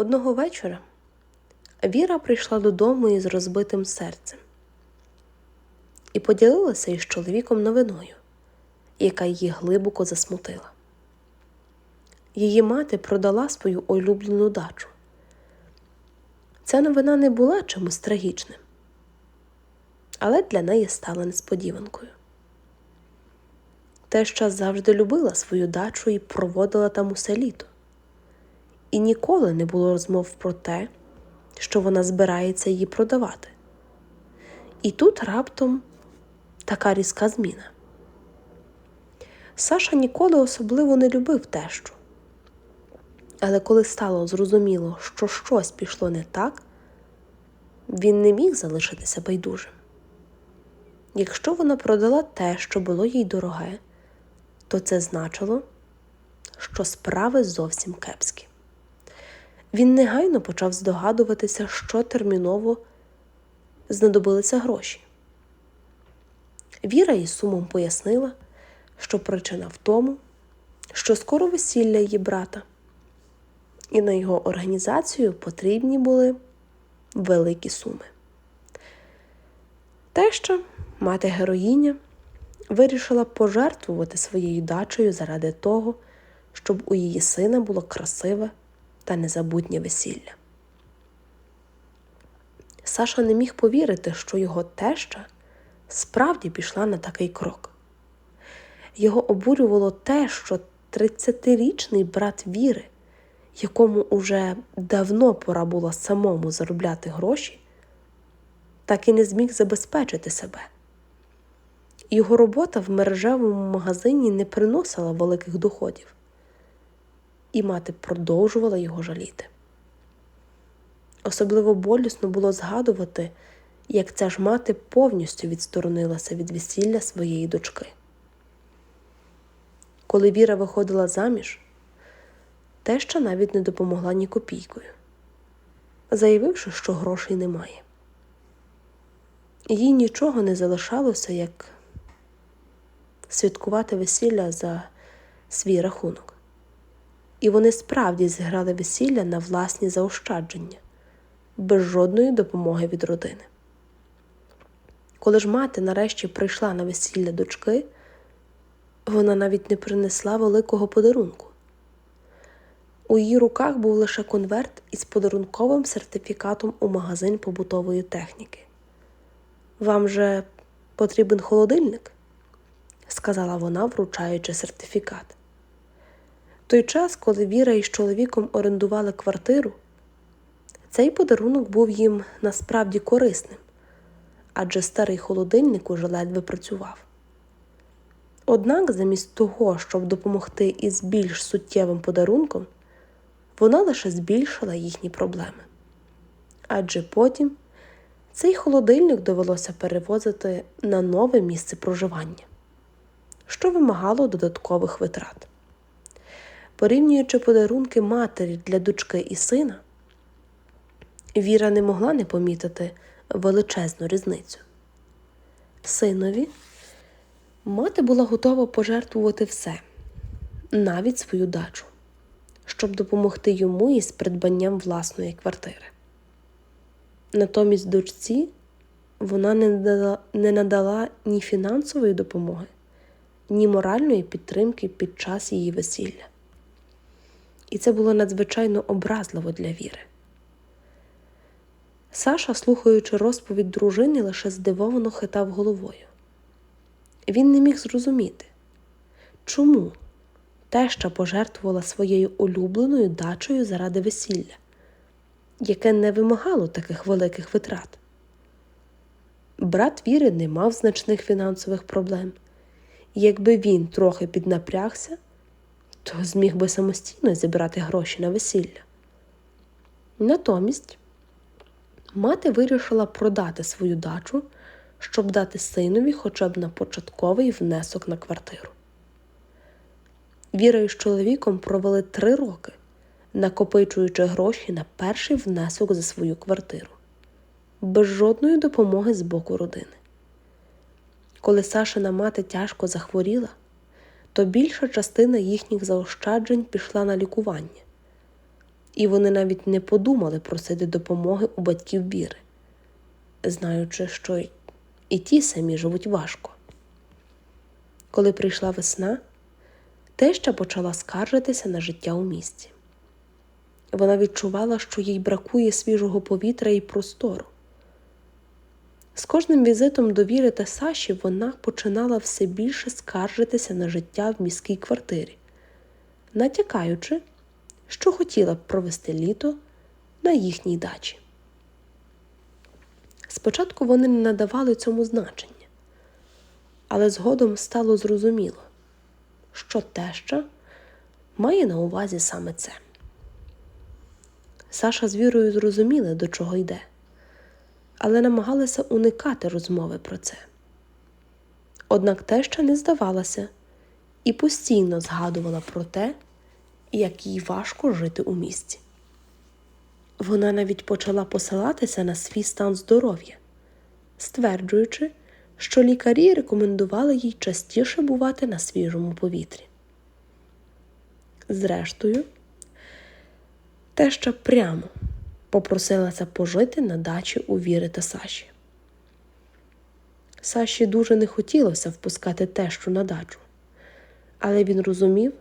Одного вечора Віра прийшла додому із розбитим серцем і поділилася із чоловіком новиною, яка її глибоко засмутила. Її мати продала свою улюблену дачу. Ця новина не була чимось трагічним, але для неї стала несподіванкою. Теща завжди любила свою дачу і проводила там усе літо. І ніколи не було розмов про те, що вона збирається її продавати. І тут раптом така різка зміна. Саша ніколи особливо не любив тещу. Але коли стало зрозуміло, що щось пішло не так, він не міг залишитися байдужим. Якщо вона продала те, що було їй дороге, то це значило, що справи зовсім кепські. Він негайно почав здогадуватися, що терміново знадобилися гроші. Віра із сумом пояснила, що причина в тому, що скоро весілля її брата, і на його організацію потрібні були великі суми. Теща, мати героїня, вирішила пожертвувати своєю дачею заради того, щоб у її сина було красиве та незабутнє весілля. Саша не міг повірити, що його теща справді пішла на такий крок. Його обурювало те, що 30-річний брат Віри, якому уже давно пора було самому заробляти гроші, так і не зміг забезпечити себе. Його робота в мережевому магазині не приносила великих доходів, і мати продовжувала його жаліти. Особливо болісно було згадувати, як ця ж мати повністю відсторонилася від весілля своєї дочки. Коли Віра виходила заміж, теща навіть не допомогла ні копійкою, заявивши, що грошей немає. Їй нічого не залишалося, як святкувати весілля за свій рахунок. І вони справді зіграли весілля на власні заощадження, без жодної допомоги від родини. Коли ж мати нарешті прийшла на весілля дочки, вона навіть не принесла великого подарунку. У її руках був лише конверт із подарунковим сертифікатом у магазин побутової техніки. Вам же потрібен холодильник? сказала вона, вручаючи сертифікат. Той час, коли Віра із чоловіком орендували квартиру, цей подарунок був їм насправді корисним, адже старий холодильник уже ледве працював. Однак, замість того, щоб допомогти із більш суттєвим подарунком, вона лише збільшила їхні проблеми. Адже потім цей холодильник довелося перевозити на нове місце проживання, що вимагало додаткових витрат. Порівнюючи подарунки матері для дочки і сина, Віра не могла не помітити величезну різницю. Синові мати була готова пожертвувати все, навіть свою дачу, щоб допомогти йому із придбанням власної квартири. Натомість дочці вона не надала, не надала ні фінансової допомоги, ні моральної підтримки під час її весілля. І це було надзвичайно образливо для Віри. Саша, слухаючи розповідь дружини, лише здивовано хитав головою. Він не міг зрозуміти, чому теща пожертвувала своєю улюбленою дачею заради весілля, яке не вимагало таких великих витрат. Брат Віри не мав значних фінансових проблем, і якби він трохи піднапрягся, то зміг би самостійно зібрати гроші на весілля. Натомість мати вирішила продати свою дачу, щоб дати синові хоча б на початковий внесок на квартиру. Віра із чоловіком провели три роки, накопичуючи гроші на перший внесок за свою квартиру, без жодної допомоги з боку родини. Коли Сашина мати тяжко захворіла, то більша частина їхніх заощаджень пішла на лікування, і вони навіть не подумали просити допомоги у батьків Віри, знаючи, що і ті самі живуть важко. Коли прийшла весна, теща почала скаржитися на життя у місті. Вона відчувала, що їй бракує свіжого повітря і простору. З кожним візитом до Віри та Саші вона починала все більше скаржитися на життя в міській квартирі, натякаючи, що хотіла б провести літо на їхній дачі. Спочатку вони не надавали цьому значення, але згодом стало зрозуміло, що теща має на увазі саме це. Саша з Вірою зрозуміли, до чого йде, але намагалися уникати розмови про це. Однак теща не здавалася і постійно згадувала про те, як їй важко жити у місті. Вона навіть почала посилатися на свій стан здоров'я, стверджуючи, що лікарі рекомендували їй частіше бувати на свіжому повітрі. Зрештою, теща прямо попросилася пожити на дачі у Віри та Саші. Саші дуже не хотілося впускати тещу на дачу, але він розумів,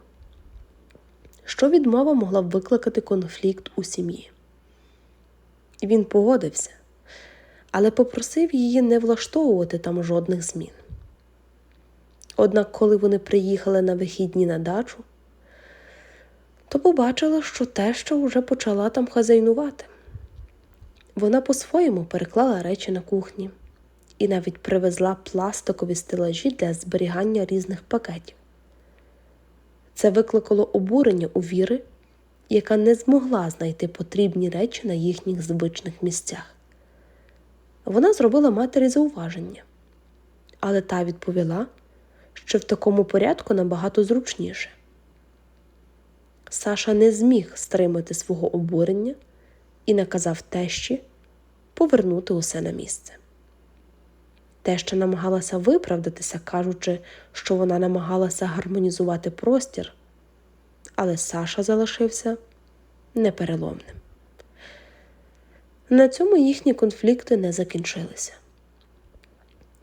що відмова могла б викликати конфлікт у сім'ї. Він погодився, але попросив її не влаштовувати там жодних змін. Однак, коли вони приїхали на вихідні на дачу, то побачила, що теща вже почала там хазяйнувати. Вона по-своєму переклала речі на кухні і навіть привезла пластикові стелажі для зберігання різних пакетів. Це викликало обурення у Віри, яка не змогла знайти потрібні речі на їхніх звичних місцях. Вона зробила матері зауваження, але та відповіла, що в такому порядку набагато зручніше. Саша не зміг стримати свого обурення і наказав тещі повернути усе на місце. Теща намагалася виправдатися, кажучи, що вона намагалася гармонізувати простір, але Саша залишився непереломним. На цьому їхні конфлікти не закінчилися.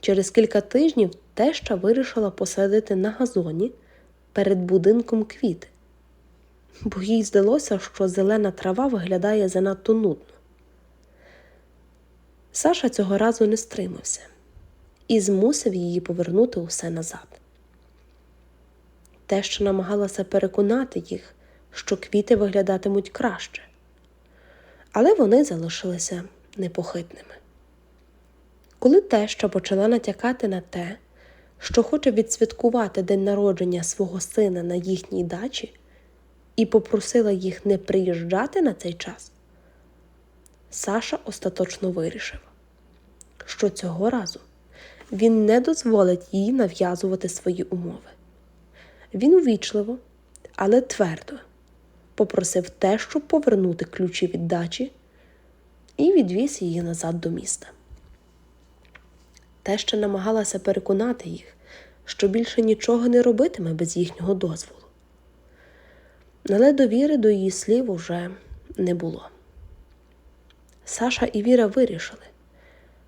Через кілька тижнів теща вирішила посадити на газоні перед будинком квіти, бо їй здалося, що зелена трава виглядає занадто нудно. Саша цього разу не стримався і змусив її повернути усе назад. Те, що намагалася переконати їх, що квіти виглядатимуть краще, але вони залишилися непохитними. Коли теща почала натякати на те, що хоче відсвяткувати день народження свого сина на їхній дачі, і попросила їх не приїжджати на цей час, Саша остаточно вирішив, що цього разу він не дозволить їй нав'язувати свої умови. Він увічливо, але твердо попросив те, щоб повернути ключі від дачі, і відвіз її назад до міста. Те ще намагалася переконати їх, що більше нічого не робитиме без їхнього дозволу. Але довіри до її слів уже не було. Саша і Віра вирішили,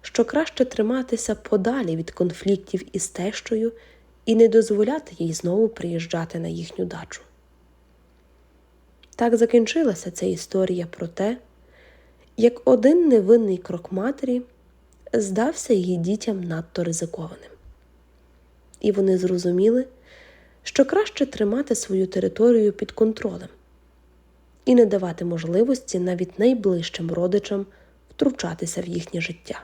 що краще триматися подалі від конфліктів із тещою і не дозволяти їй знову приїжджати на їхню дачу. Так закінчилася ця історія про те, як один невинний крок матері здався її дітям надто ризикованим. І вони зрозуміли, що краще тримати свою територію під контролем і не давати можливості навіть найближчим родичам втручатися в їхнє життя.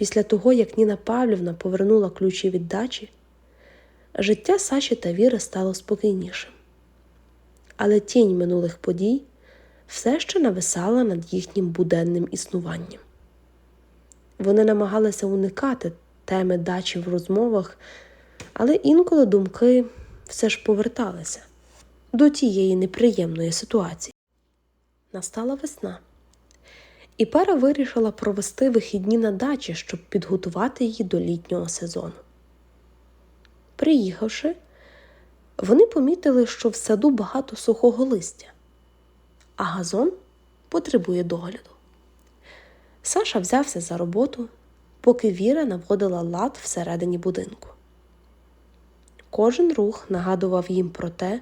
Після того, як Ніна Павлівна повернула ключі від дачі, життя Саші та Віри стало спокійнішим. Але тінь минулих подій все ще нависала над їхнім буденним існуванням. Вони намагалися уникати теми дачі в розмовах, але інколи думки все ж поверталися до тієї неприємної ситуації. Настала весна і пара вирішила провести вихідні на дачі, щоб підготувати її до літнього сезону. Приїхавши, вони помітили, що в саду багато сухого листя, а газон потребує догляду. Саша взявся за роботу, поки Віра наводила лад всередині будинку. Кожен рух нагадував їм про те,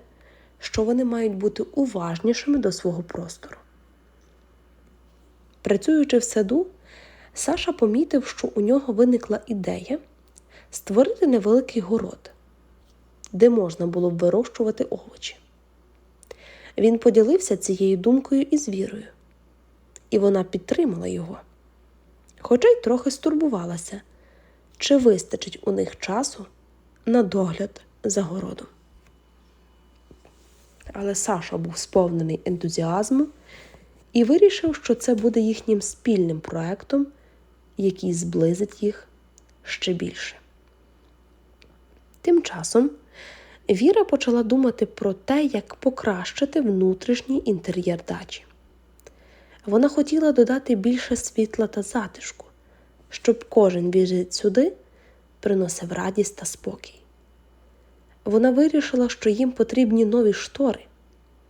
що вони мають бути уважнішими до свого простору. Працюючи в саду, Саша помітив, що у нього виникла ідея створити невеликий город, де можна було б вирощувати овочі. Він поділився цією думкою із вірою, і вона підтримала його, хоча й трохи стурбувалася, чи вистачить у них часу на догляд за городом. Але Саша був сповнений ентузіазму і вирішив, що це буде їхнім спільним проектом, який зблизить їх ще більше. Тим часом Віра почала думати про те, як покращити внутрішній інтер'єр дачі. Вона хотіла додати більше світла та затишку, щоб кожен візит сюди приносив радість та спокій. Вона вирішила, що їм потрібні нові штори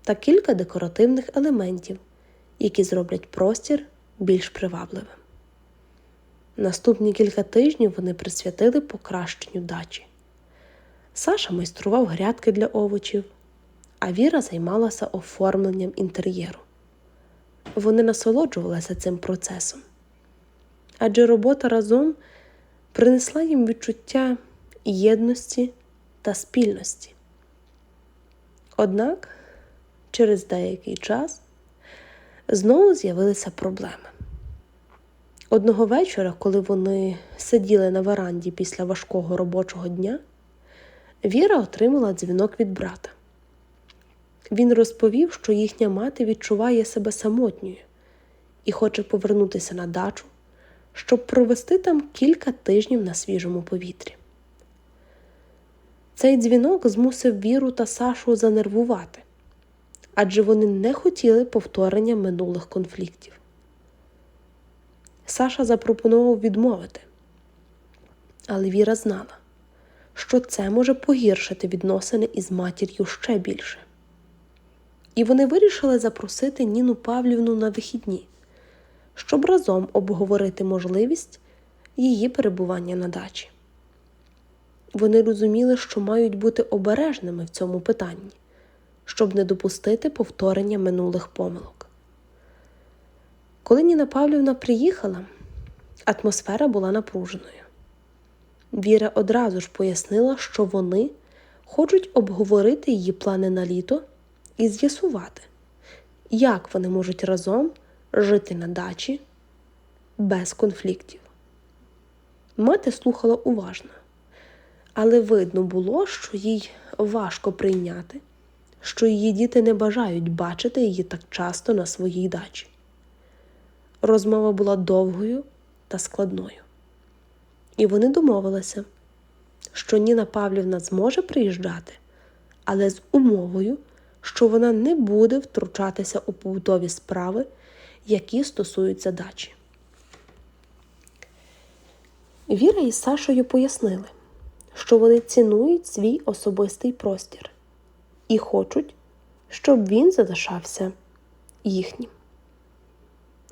та кілька декоративних елементів, які зроблять простір більш привабливим. Наступні кілька тижнів вони присвятили покращенню дачі. Саша майстрував грядки для овочів, а Віра займалася оформленням інтер'єру. Вони насолоджувалися цим процесом, адже робота разом принесла їм відчуття єдності та спільності. Однак через деякий час знову з'явилися проблеми. Одного вечора, коли вони сиділи на веранді після важкого робочого дня, Віра отримала дзвінок від брата. Він розповів, що їхня мати відчуває себе самотньою і хоче повернутися на дачу, щоб провести там кілька тижнів на свіжому повітрі. Цей дзвінок змусив Віру та Сашу занервувати, адже вони не хотіли повторення минулих конфліктів. Саша запропонував відмовити, але Віра знала, що це може погіршити відносини із матір'ю ще більше. І вони вирішили запросити Ніну Павлівну на вихідні, щоб разом обговорити можливість її перебування на дачі. Вони розуміли, що мають бути обережними в цьому питанні, щоб не допустити повторення минулих помилок. Коли Ніна Павлівна приїхала, атмосфера була напруженою. Віра одразу ж пояснила, що вони хочуть обговорити її плани на літо і з'ясувати, як вони можуть разом жити на дачі без конфліктів. Мати слухала уважно, але видно було, що їй важко прийняти, що її діти не бажають бачити її так часто на своїй дачі. Розмова була довгою та складною. І вони домовилися, що Ніна Павлівна зможе приїжджати, але з умовою, що вона не буде втручатися у побутові справи, які стосуються дачі. Віра із Сашою пояснили, що вони цінують свій особистий простір і хочуть, щоб він залишався їхнім.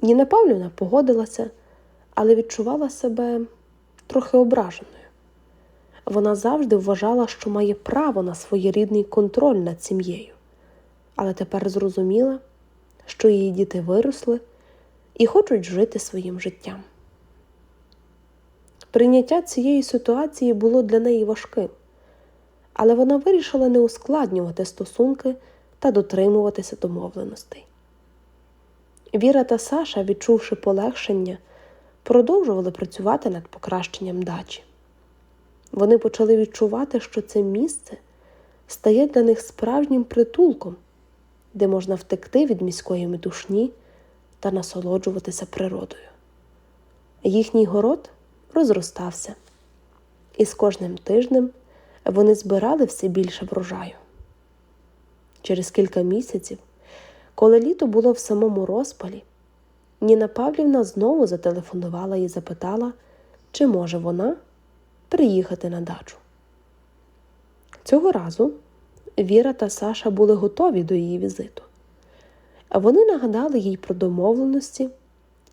Ніна Павлівна погодилася, але відчувала себе трохи ображеною. Вона завжди вважала, що має право на своєрідний контроль над сім'єю, але тепер зрозуміла, що її діти виросли і хочуть жити своїм життям. Прийняття цієї ситуації було для неї важким, але вона вирішила не ускладнювати стосунки та дотримуватися домовленостей. Віра та Саша, відчувши полегшення, продовжували працювати над покращенням дачі. Вони почали відчувати, що це місце стає для них справжнім притулком, де можна втекти від міської метушні та насолоджуватися природою. Їхній город розростався, і з кожним тижнем вони збирали все більше врожаю. Через кілька місяців, коли літо було в самому розпалі, Ніна Павлівна знову зателефонувала і запитала, чи може вона приїхати на дачу. Цього разу Віра та Саша були готові до її візиту. Вони нагадали їй про домовленості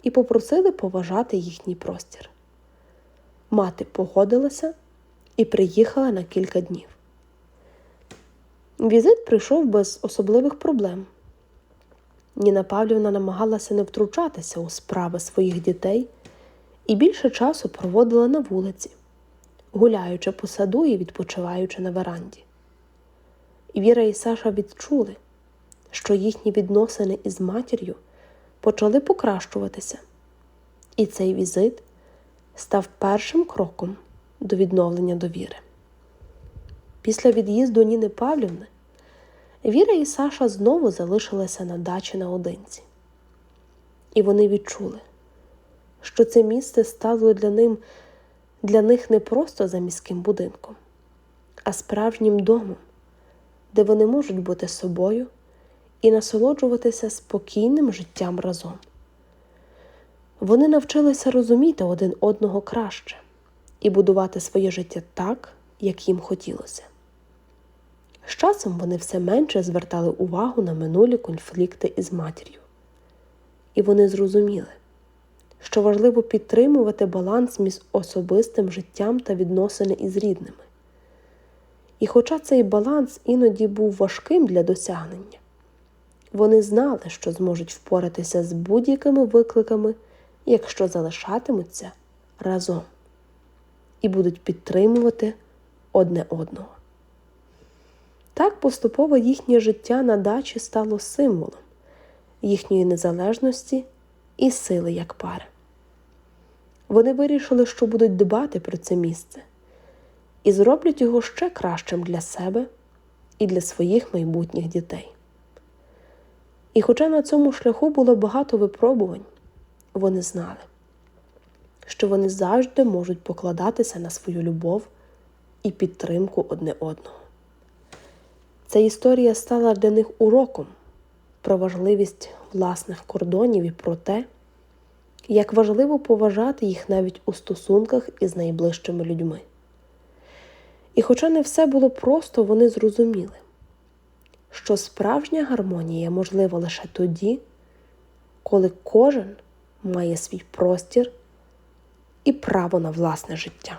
і попросили поважати їхній простір. Мати погодилася і приїхала на кілька днів. Візит прийшов без особливих проблем. Ніна Павлівна намагалася не втручатися у справи своїх дітей і більше часу проводила на вулиці, гуляючи по саду і відпочиваючи на веранді. Віра і Саша відчули, що їхні відносини із матір'ю почали покращуватися, і цей візит став першим кроком до відновлення довіри. Після від'їзду Ніни Павлівни Віра і Саша знову залишилися на дачі наодинці. І вони відчули, що це місце стало для, ним, для них не просто за міським будинком, а справжнім домом, де вони можуть бути собою і насолоджуватися спокійним життям разом. Вони навчилися розуміти один одного краще і будувати своє життя так, як їм хотілося. З часом вони все менше звертали увагу на минулі конфлікти із матір'ю. І вони зрозуміли, що важливо підтримувати баланс між особистим життям та відносини із рідними. І хоча цей баланс іноді був важким для досягнення, вони знали, що зможуть впоратися з будь-якими викликами, якщо залишатимуться разом і будуть підтримувати одне одного. Так поступово їхнє життя на дачі стало символом їхньої незалежності і сили як пари. Вони вирішили, що будуть дбати про це місце і зроблять його ще кращим для себе і для своїх майбутніх дітей. І хоча на цьому шляху було багато випробувань, вони знали, що вони завжди можуть покладатися на свою любов і підтримку одне одного. Ця історія стала для них уроком про важливість власних кордонів і про те, як важливо поважати їх навіть у стосунках із найближчими людьми. І хоча не все було просто, вони зрозуміли, що справжня гармонія можлива лише тоді, коли кожен має свій простір і право на власне життя.